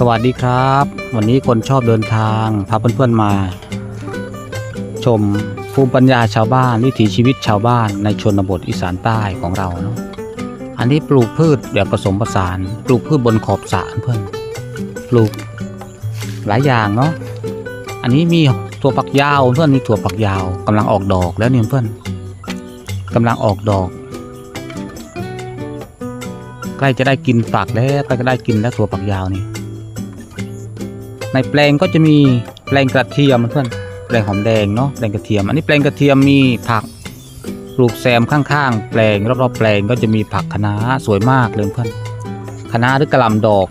สวัสดีครับ วันนี้คนชอบเดินทางพาเพื่อนๆมา ชมภูมิปัญญาชาวบ้านวิถีชีวิตชาวบ้านในชนบทอีสานใต้ของเราเนาะอันนี้ปลูกพืชแบบผสมผสานปลูกพืชบนขอบสระเพื่อนปลูกหลายอย่างเนาะอันนี้มีถั่วฝักยาวเพื่อนมีถั่วฝักยาวกำลังออกดอกแล้วเนี่ยเพื่อนกำลังออกดอกใกล้จะได้กินฝักแล้วใกล้จะได้กินแล้วถั่วฝักยาวนี่ ในแปลงก็จะมีแปลงกระเทียมเพื่อนแปลงหอมแดงเนาะแปลงกระเทียม อันนี้แปลงกระเทียมมีผักปลูกแซมข้างๆ แปลงรอบๆแปลงก็จะมีผักคะน้าสวยมากเลยเพื่อนคะน้าหรือกระหลำดอก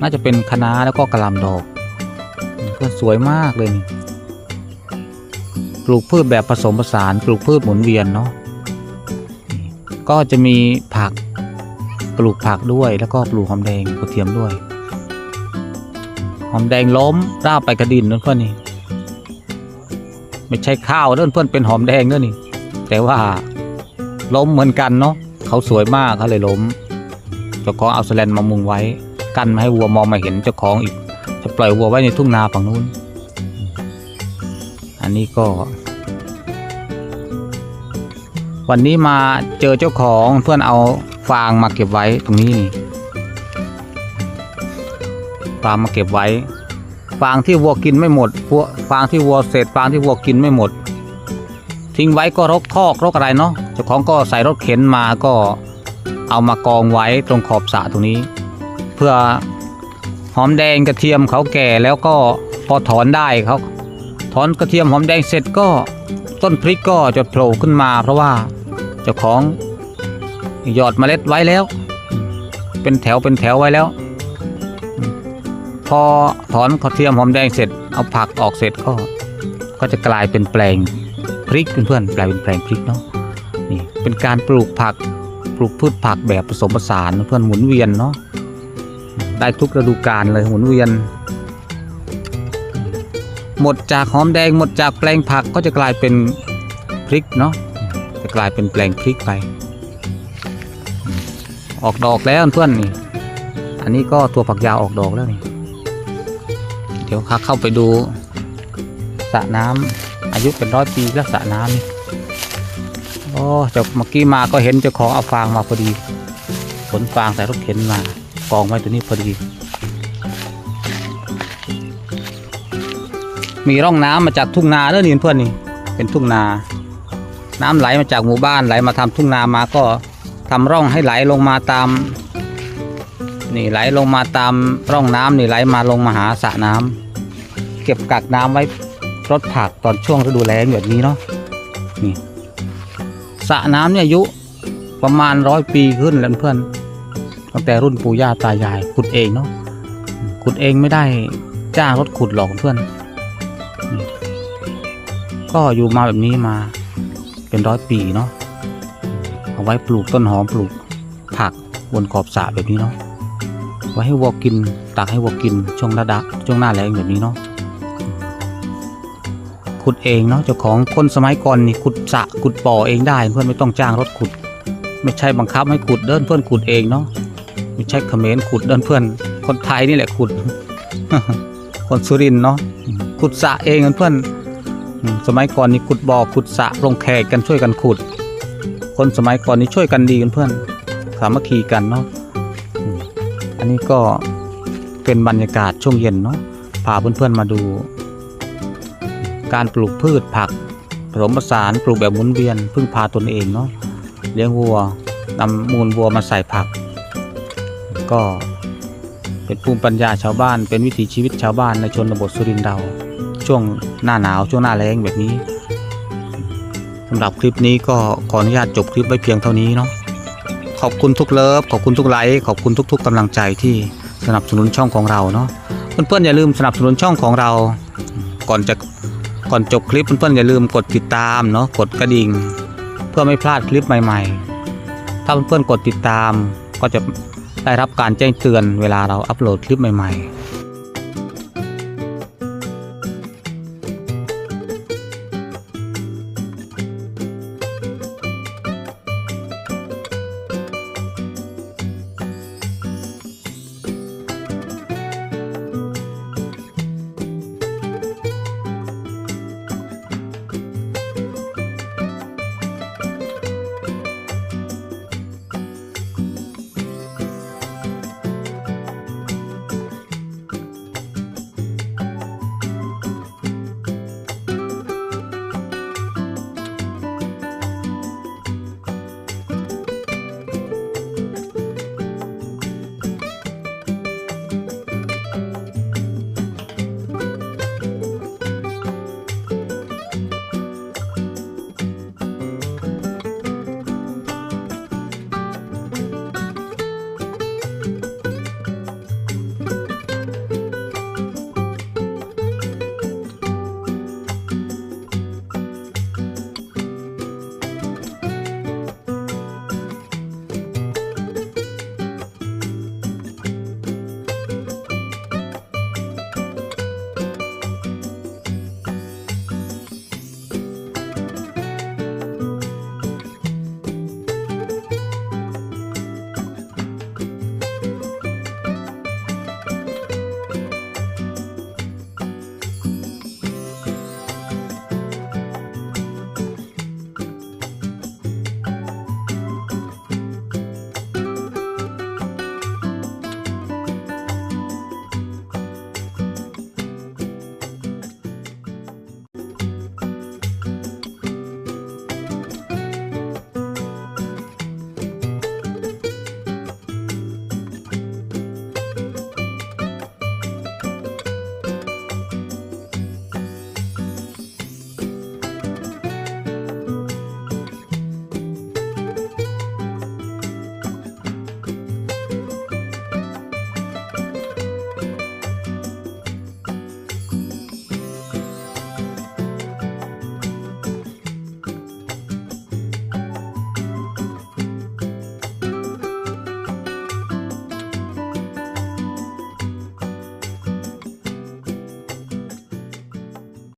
น่าจะเป็นคะน้าแล้วก็กระหลำดอกเพื่อนสวยมากเลยนี่ปลูกพืชแบบผสมผสานปลูกพืชหมุนเวียนเนาะก็จะมีผักปลูกผักด้วยแล้วก็ปลูกหอมแดงกระเทียมด้วย อมแดงล้มราบไปกระดินนั่นเพื่อนนี่ไม่ใช่ข้าวเนั่นเพื่อนเป็นหอมแดงเนั่นนี่ แต่ว่าล้มเหมือนกันเนาะเขาสวยมากเขาเลยล้มเจ้าของเอาสแลนมามุงไว้ กันไม่ให้วัวมองมาเห็นเจ้าของอีก จะปล่อยวัวไว้ในทุ่งนาฝั่งนู้น อันนี้ก็ วันนี้มาเจอเจ้าของเพื่อนเอาฟางมาเก็บไว้ตรงนี้นี่ ฟางมาเก็บไว้ ฟางที่วัวกินไม่หมดพวกฟางที่วัวเศษฟางที่วัวกินไม่หมด ทิ้งไว้ก็รกทอกรกอะไรเนาะเจ้าของก็ใส่รถเข็นมาก็เอามากองไว้ตรงขอบสระตรงนี้ เพื่อหอมแดงกระเทียมเขาแก่แล้วก็พอถอนได้เขาถอนกระเทียมหอมแดงเสร็จก็ต้นพริกก็จะโผล่ขึ้นมา เพราะว่าเจ้าของหยอดเมล็ดไว้แล้ว เป็นแถวเป็นแถวไว้แล้ว พอถอนกระเทียมหอมแดงเสร็จเอาผักออกเสร็จก็ ก็จะกลายเป็นแปลงพริกเพื่อนๆกลายเป็นแปลงพริกเนาะนี่เป็นการปลูกผักปลูกพืชผักแบบผสมผสานเพื่อนหมุนเวียนเนาะได้ทุกฤดูกาลเลยหมุนเวียน หมดจากหอมแดงหมดจากแปลงผักก็จะกลายเป็นพริกเนาะจะกลายเป็นแปลงพริกไป ออกดอกแล้วเพื่อนนี่อันนี้ก็ตัวผักยาวออกดอกแล้วนี่ เดี๋ยวข้าเข้าไปดูสระน้ำอายุเป็นร้อยปีแล้วสระน้ำนี่โอ้เจ้าเมื่อกี้มาก็เห็นเจ้าของเอาฟางมาพอดีขนฟางใส่รถเข็นมากองไว้ตัวนี้พอดี มีร่องน้ำมาจากทุ่งนาเด้อนี่เพื่อนนี่เป็นทุ่งนา น้ำไหลมาจากหมู่บ้านไหลมาทำทุ่งนามาก็ทำร่องให้ไหลลงมาตาม นี่ไหลลงมาตามร่องน้ำนี่ไหลมาลงมาหาสระน้ำเก็บกักน้ำไว้รดผักตอนช่วงฤดูแล้งแบบนี้เนาะนี่สระน้ำเนี่ยอายุประมาณร้อยปีขึ้นแล้วเพื่อนตั้งแต่รุ่นปู่ย่าตายายขุดเองเนาะขุดเองไม่ได้จ้างรถขุดหรอกเพื่อนนก็อยู่มาแบบนี้มาเป็นร้อยปีเนาะเอาไว้ปลูกต้นหอมปลูกผักบนขอบสระแบบนี้เนาะ ไว้ให้วัวกินตักให้วัวกินช่วงระดับช่วงหน้าแรงแบบนี้เนาะขุดเองเนาะเจ้าของคนสมัยก่อนนี่ขุดสะขุดบ่อเองได้เพื่อนไม่ต้องจ้างรถขุด ไม่ใช่บังคับให้ขุดเดินเพื่อนขุดเองเนาะไม่ใช่เขมรขุดเดินเพื่อน คนไทยนี่แหละขุด คนสุรินเนาะขุดสะเองเพื่อนสมัยก่อนนี่ขุดบ่อขุดสะลงแขกกันช่วยกันขุด คนสมัยก่อนนี่ช่วยกันดีกันเพื่อน สามัคคีกันเนาะ อันนี้ก็เป็นบรรยากาศช่วงเย็นเนาะพาเพื่อนๆมาดู การปลูกพืชผักผสมผสานปลูกแบบหมุนเวียนพึ่งพาตนเองเนาะเลี้ยงวัวนำมูลวัวมาใส่ผัก ก็เป็นภูมิปัญญาชาวบ้าน เป็นวิถีชีวิตชาวบ้านในชนบทสุรินทร์เราช่วงหน้าหนาวช่วงหน้าแล้งแบบนี้สำหรับคลิปนี้ก็ขออนุญาตจบคลิปไว้เพียงเท่านี้เนาะ ขอบคุณทุกเลิฟขอบคุณทุกไลค์ขอบคุณทุก ๆกำลังใจที่สนับสนุนช่องของเราเนาะเพื่อนๆอย่าลืมสนับสนุนช่องของเรา ก่อนจะก่อนจบคลิปเพื่อนๆอย่าลืมกดติดตามเนาะกดกระดิ่ง เพื่อไม่พลาดคลิปใหม่ ๆ ถ้าเพื่อนๆกดติดตามก็จะได้รับการแจ้งเตือนเวลาเราอัปโหลดคลิปใหม่ ๆ